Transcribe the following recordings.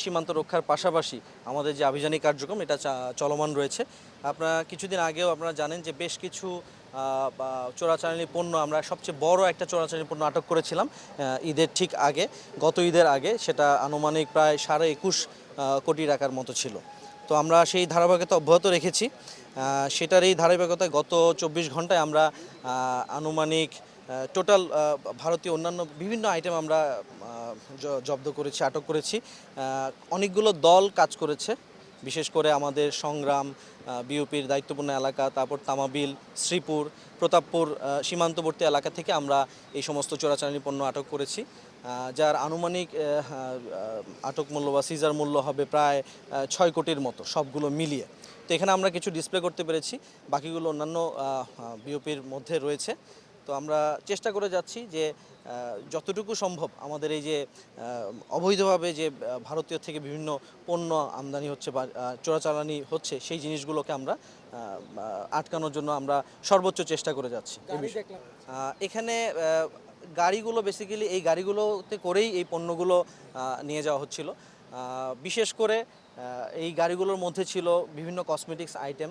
সীমান্ত রক্ষার পাশাপাশি আমাদের যে আভিযানিক কার্যক্রম, এটা চলমান রয়েছে। আপনারা কিছুদিন আগেও আপনারা জানেন যে বেশ কিছু চোরাচালানি পণ্য আমরা সবচেয়ে বড় একটা চোরাচালানি পণ্য আটক করেছিলাম ঈদের ঠিক আগে, গত ঈদের আগে, সেটা আনুমানিক প্রায় সাড়ে একুশ কোটি টাকার মতো ছিল। তো আমরা সেই ধারাবাহিকতা অব্যাহত রেখেছি। সেটার এই ধারাবাহিকতায় গত চব্বিশ ঘন্টায় আমরা আনুমানিক টোটাল ভারতীয় অন্যান্য বিভিন্ন আইটেম আমরা জব্দ করেছি, আটক করেছি। অনেকগুলো দল কাজ করেছে, বিশেষ করে আমাদের সংগ্রাম বিউপির দায়িত্বপূর্ণ এলাকা, তারপর তামাবিল, শ্রীপুর, প্রতাপপুর সীমান্তবর্তী এলাকা থেকে আমরা এই সমস্ত চোরাচালানি পণ্য আটক করেছি। যার আনুমানিক আটক মূল্য বা সিজার মূল্য হবে প্রায় ছয় কোটির মতো, সবগুলো মিলিয়ে। তো এখানে আমরা কিছু ডিসপ্লে করতে পেরেছি, বাকিগুলো অন্যান্য বিওপির মধ্যে রয়েছে। তো আমরা চেষ্টা করে যাচ্ছি যে যতটুকু সম্ভব আমাদের এই যে অবৈধভাবে যে ভারতীয় থেকে বিভিন্ন পণ্য আমদানি হচ্ছে বা চোরাচালানি হচ্ছে সেই জিনিসগুলোকে আমরা আটকানোর জন্য আমরা সর্বোচ্চ চেষ্টা করে যাচ্ছি। এখানে গাড়িগুলো বেসিক্যালি এই গাড়িগুলোতে করেই এই পণ্যগুলো নিয়ে যাওয়া হচ্ছিল। বিশেষ করে এই গাড়িগুলোর মধ্যে ছিল বিভিন্ন কসমেটিক্স আইটেম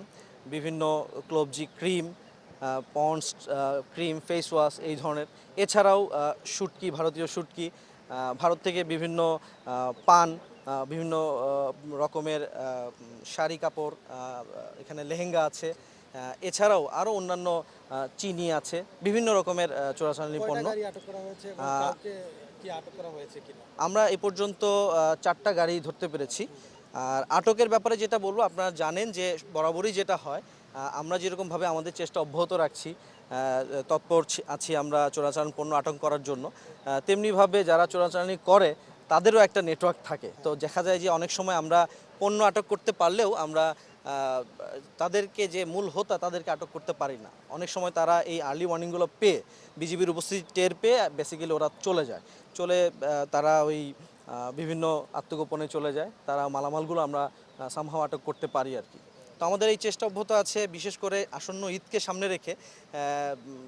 বিভিন্ন ক্লোবজি cream Pond's cream face wash এই ধরনের। এছাড়াও শুটকি ভারতীয় শুটকি ভারত থেকে বিভিন্ন পান বিভিন্ন রকমের শাড়ি কাপড় এখানে লেহেঙ্গা আছে। এছাড়াও আরও অন্যান্য চিনি আছে। বিভিন্ন রকমের চোরাচালানি পণ্য। আমরা এ পর্যন্ত চারটা গাড়ি ধরতে পেরেছি। আর আটকের ব্যাপারে যেটা বলব আপনারা জানেন যে বরাবরই যেটা হয় আমরা যেরকমভাবে আমাদের চেষ্টা অব্যাহত রাখছি তৎপর আছি আমরা চোরাচালান পণ্য আটক করার জন্য তেমনিভাবে যারা চোরাচালানি করে, তাদেরও একটা নেটওয়ার্ক থাকে। তো দেখা যায় যে অনেক সময় আমরা পণ্য আটক করতে পারলেও আমরা তাদেরকে যে মূল হোতা তাদেরকে আটক করতে পারি না। অনেক সময় তারা এই আর্লি ওয়ার্নিংগুলো পেয়ে, বিজিবির উপস্থিতি টের পেয়ে বেসিক্যালি ওরা চলে যায়। চলে তারা ওই বিভিন্ন আত্মগোপনে চলে যায়। তারা মালামালগুলো আমরা সামহাও আটক করতে পারি আর কি। তো আমাদের এই চেষ্টা অব্যাহত আছে, বিশেষ করে আসন্ন ঈদকে সামনে রেখে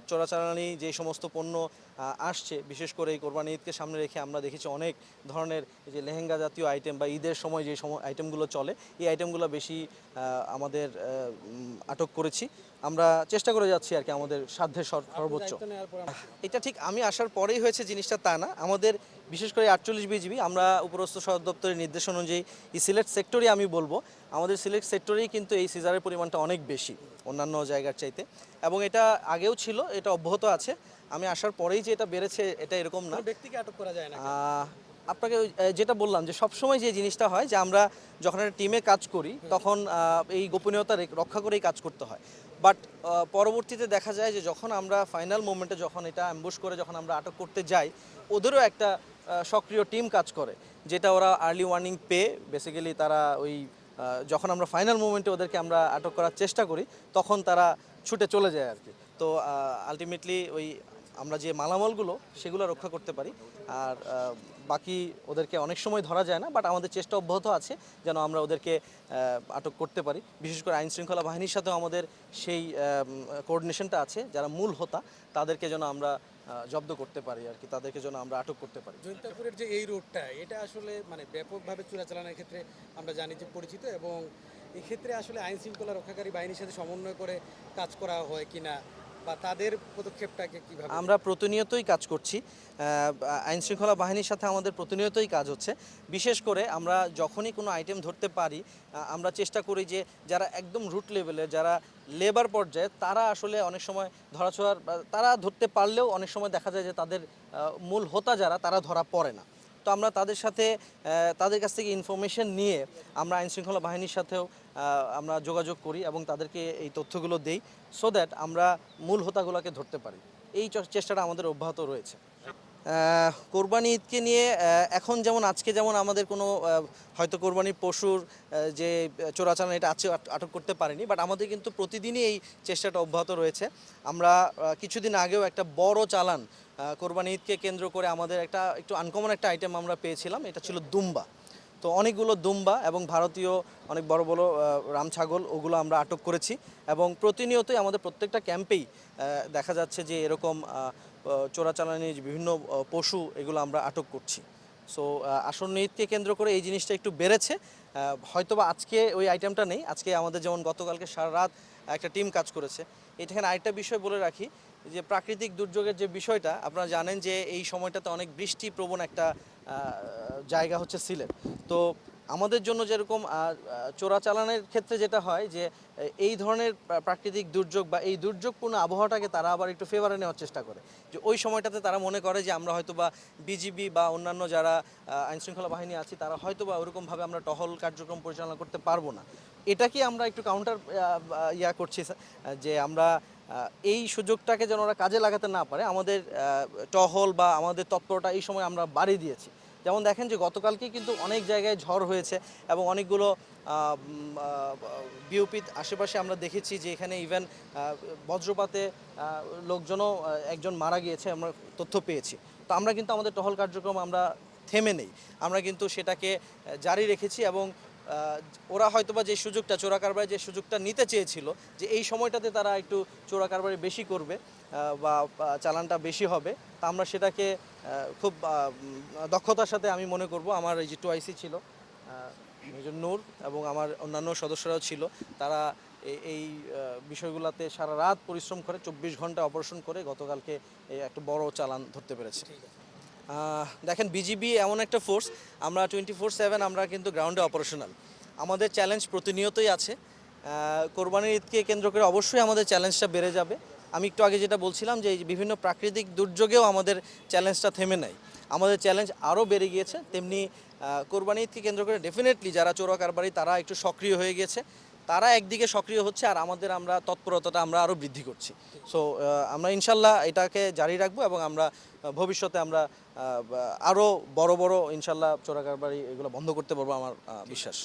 চোরাচালানি যে সমস্ত পণ্য আসছে। বিশেষ করে এই কোরবানি ঈদকে সামনে রেখে আমরা দেখেছি অনেক ধরনের যে লেহেঙ্গা জাতীয় আইটেম বা ঈদের সময় যে সময় আইটেমগুলো চলে এই আইটেমগুলো বেশি আমাদের আটক করেছি। আমরা চেষ্টা করে যাচ্ছি আর কি আমাদের সাধ্যের সর্বোচ্চ। এটা ঠিক আমি আসার পরেই হয়েছে জিনিসটা তা না। আমাদের বিশেষ করে আটচল্লিশ বিজিবি আমরা উপরস্থ সদর দপ্তরের নির্দেশ অনুযায়ী এই সিলেট সেক্টরে আমি বলব। আমাদের সিলেট সেক্টরেই কিন্তু এই সিজারের পরিমাণটা অনেক বেশি। অন্যান্য জায়গার চাইতে। এবং এটা আগেও ছিল এটা অব্যাহত আছে। আমি আসার পরেই যে এটা বেড়েছে এটা এরকম না। ব্যক্তিকে আটক করা যায় না আপনাকে ওই, যেটা বললাম যে সবসময় যে জিনিসটা হয় যে আমরা যখন একটা টিমে কাজ করি তখন এই গোপনীয়তা রক্ষা করেই কাজ করতে হয়। বাট পরবর্তীতে দেখা যায় যে যখন আমরা ফাইনাল মোমেন্টে যখন এটা অ্যাম্বুশ করে যখন আমরা আটক করতে যাই ওদেরও একটা সক্রিয় টিম কাজ করে। যেটা ওরা আর্লি ওয়ার্নিং পেয়ে বেসিক্যালি তারা ওই যখন আমরা ফাইনাল মোমেন্টে ওদেরকে আমরা আটক করার চেষ্টা করি, তখন তারা ছুটে চলে যায় আর কি। তো আলটিমেটলি ওই আমরা যে মালামালগুলো সেগুলো রক্ষা করতে পারি। আর বাকি ওদেরকে অনেক সময় ধরা যায় না বাট আমাদের চেষ্টা অব্যাহত আছে যেন আমরা ওদেরকে আটক করতে পারি। বিশেষ করে আইন শৃঙ্খলা বাহিনীর সাথেও আমাদের সেই কোঅর্ডিনেশনটা আছে। যারা মূল হোতা, তাদেরকে যেন আমরা জব্দ করতে পারি আর কি, তাদেরকে যেন আমরা আটক করতে পারি। জৈন্তাপুরের যে এই রোডটা, এটা আসলে মানে ব্যাপকভাবে চোরাচালানের ক্ষেত্রে আমরা জানি যে পরিচিত এবং এক্ষেত্রে আসলে আইন শৃঙ্খলা রক্ষাকারী বাহিনীর সাথে সমন্বয় করে কাজ করা হয় কিনা বা তাদের পদক্ষেপটাকে কীভাবে? আমরা প্রতিনিয়তই কাজ করছি। আইন শৃঙ্খলা বাহিনীর সাথে আমাদের প্রতিনিয়তই কাজ হচ্ছে। বিশেষ করে আমরা যখনই কোনো আইটেম ধরতে পারি আমরা চেষ্টা করি যে যারা একদম রুট লেভেলে যারা লেবার পর্যায়ে, তারা আসলে অনেক সময় ধরাছোঁয়ার তারা ধরতে পারলেও অনেক সময় দেখা যায় যে তাদের মূল হোতা যারা, তারা ধরা পড়ে না। তো আমরা তাদের সাথে তাদের কাছ থেকে ইনফরমেশন নিয়ে আমরা আইনশৃঙ্খলা বাহিনীর সাথেও আমরা যোগাযোগ করি এবং তাদেরকে এই তথ্যগুলো দেই সো দ্যাট আমরা মূল হোতাগুলোকে ধরতে পারি। এই চেষ্টাটা আমাদের অব্যাহত রয়েছে। কোরবানি ঈদকে নিয়ে এখন যেমন আজকে যেমন আমাদের কোনো হয়তো কোরবানির পশুর যে চোরাচালান এটা আছে, আট- আটক করতে পারেনি বাট আমাদের কিন্তু প্রতিদিনই এই চেষ্টাটা অব্যাহত রয়েছে। আমরা কিছুদিন আগেও একটা বড় চালান কোরবানি ঈদকে কেন্দ্র করে আমাদের একটা একটু আনকমন একটা আইটেম আমরা পেয়েছিলাম, এটা ছিল দুম্বা। তো অনেকগুলো দুম্বা এবং ভারতীয় অনেক বড় বড় রাম ছাগল, ওগুলো আমরা আটক করেছি এবং প্রতিনিয়তই আমাদের প্রত্যেকটা ক্যাম্পেই দেখা যাচ্ছে যে এরকম আহ, আহ, চোরাচালানি বিভিন্ন পশু এগুলো আমরা আটক করছি। সো আসন্ন ঈদকে কেন্দ্র করে এই জিনিসটা একটু বেড়েছে। হয়তোবা আজকে ওই আইটেমটা নেই। আজকে আমাদের যেমন গতকালকে সারা রাত একটা টিম কাজ করেছে। এখানে আরেকটা বিষয় বলে রাখি যে প্রাকৃতিক দুর্যোগের যে বিষয়টা আপনারা জানেন যে এই সময়টাতে অনেক বৃষ্টি প্রবণ একটা জায়গা হচ্ছে সিলেট। তো আমাদের জন্য যেরকম চোরাচালানের ক্ষেত্রে যেটা হয় যে, এই ধরনের প্রাকৃতিক দুর্যোগ বা এই দুর্যোগপূর্ণ আবহাওয়াটাকে তারা আবার একটু ফেভারে নেওয়ার চেষ্টা করে। যে ওই সময়টাতে তারা মনে করে যে, আমরা হয়তো বা বিজিবি বা অন্যান্য যারা আইন শৃঙ্খলা বাহিনী আছে, তারা হয়তো বা ওরকমভাবে আমরা টহল কার্যক্রম পরিচালনা করতে পারব না। এটা কি আমরা একটু কাউন্টার ইয়া করছি যে আমরা এই সুযোগটাকে যেন ওরা কাজে লাগাতে না পারে, আমাদের টহল বা আমাদের তৎপরতা এই সময় আমরা বাড়িয়ে দিয়েছি। যেমন দেখেন যে গতকালকে কিন্তু অনেক জায়গায় ঝড় হয়েছে এবং অনেকগুলো বিওপির আশেপাশে আমরা দেখেছি যে এখানে ইভেন বজ্রপাতে লোকজনও একজন মারা গিয়েছে, আমরা তথ্য পেয়েছি। তো আমরা কিন্তু আমাদের টহল কার্যক্রম আমরা থেমে নেই। আমরা কিন্তু সেটাকে জারি রেখেছি এবং ওরা হয়তোবা যে সুযোগটা, চোরা কারবারে যে সুযোগটা নিতে চেয়েছিল যে এই সময়টাতে তারা একটু চোরা কারবারি বেশি করবে বা বা চালানটা বেশি হবে, তা আমরা সেটাকে খুব দক্ষতার সাথে আমি মনে করব। আমার এই যে টু আইসি ছিল মেজর নূর এবং আমার অন্যান্য সদস্যরাও ছিল, তারা এই- বিষয়গুলোতে সারা রাত পরিশ্রম করে, চব্বিশ ঘণ্টা অপারেশন করে গতকালকে একটা বড় চালান ধরতে পেরেছে। দেখেন বিজিবি এমন একটা ফোর্স আমরা টোয়েন্টি ফোর সেভেন আমরা কিন্তু গ্রাউন্ডে অপারেশনাল আমাদের চ্যালেঞ্জ প্রতিনিয়তই আছে। কোরবানির ঈদকে কেন্দ্র করে অবশ্যই আমাদের চ্যালেঞ্জটা বেড়ে যাবে। আমি একটু আগে যেটা বলছিলাম যে বিভিন্ন প্রাকৃতিক দুর্যোগেও আমাদের চ্যালেঞ্জটা থেমে নেয় আমাদের চ্যালেঞ্জ আরও বেড়ে গিয়েছে। তেমনি কোরবানি ঈদকে কেন্দ্র করে ডেফিনেটলি যারা চোরা কারবারি তারা একটু সক্রিয় হয়ে গেছে তারা একদিকে সক্রিয় হচ্ছে আর আমাদের আমরা তৎপরতাটা আমরা আরও বৃদ্ধি করছি। সো আমরা ইনশাল্লাহ এটাকে জারি রাখব এবং আমরা ভবিষ্যতে আমরা আরও বড় বড় ইনশাল্লাহ চোরাকারবারি এগুলো বন্ধ করতে পারব আমার বিশ্বাস।